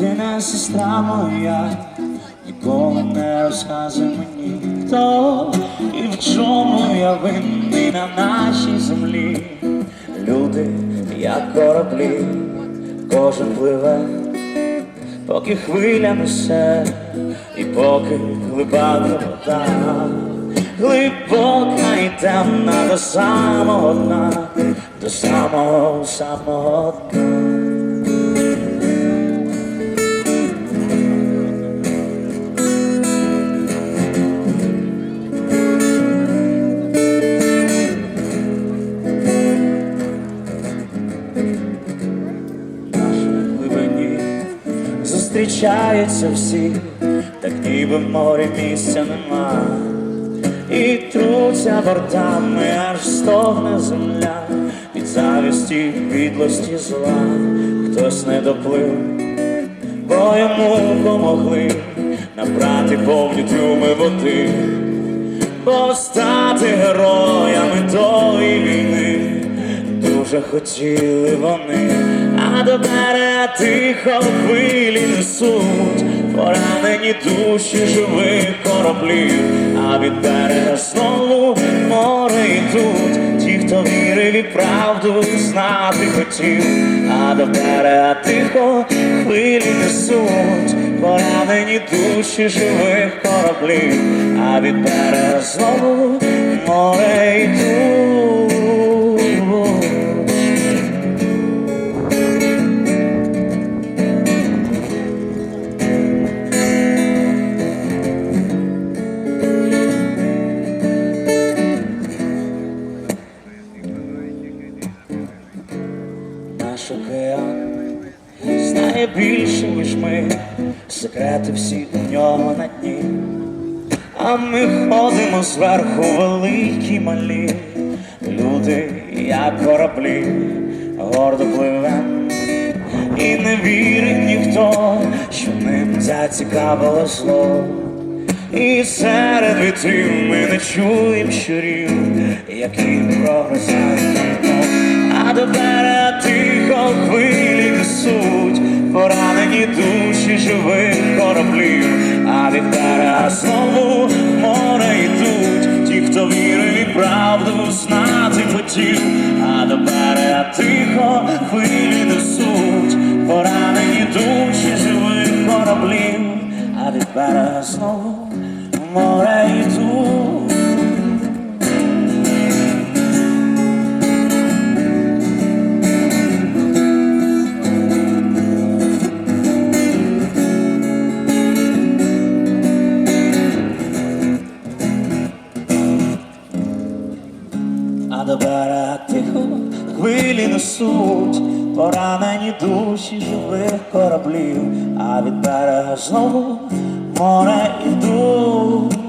рідна сестра моя, ніколи не розказуй мені, хто і в чому я винний на нашій землі. Люди, як кораблі, кожен пливе, поки хвиля несе, і поки глибока вода, глибока і темна до самого дна, до самого самого дна. Зустрічаються всі, так ніби в морі місця нема. І труться бортами, аж стогне земля, від завісті, підлості зла, хтось не доплив, бо йому помогли набрати повні трюми води, бо стати героями тої війни. Дуже хотіли вони, а до берега тихо хвилі несуть поранені душі живих кораблів, а від берега знову море йдуть. Ті, хто вірив і правду знати хотів, а до берега тихо хвилі несуть поранені душі живих кораблів, а від берега знову море йдуть. Знає більше, ніж ми, секрети всі у нього на дні. А ми ходимо зверху великі малі, люди, як кораблі, гордо пливем. І не вірить ніхто, що ним зацікавило зло. І серед вітрів ми не чуєм щурів, які прогрозають. А до тихо хвилі несуть поранені душі живих кораблів, а від в море йдуть. Ті, хто вірив і правду знати хотів, а до тихо хвилі несуть. Поранені душі живих кораблів, а від берега знову море йдуть. А до берега тихо хвилі несуть поранені душі живих кораблів, а від берега знову море йдуть.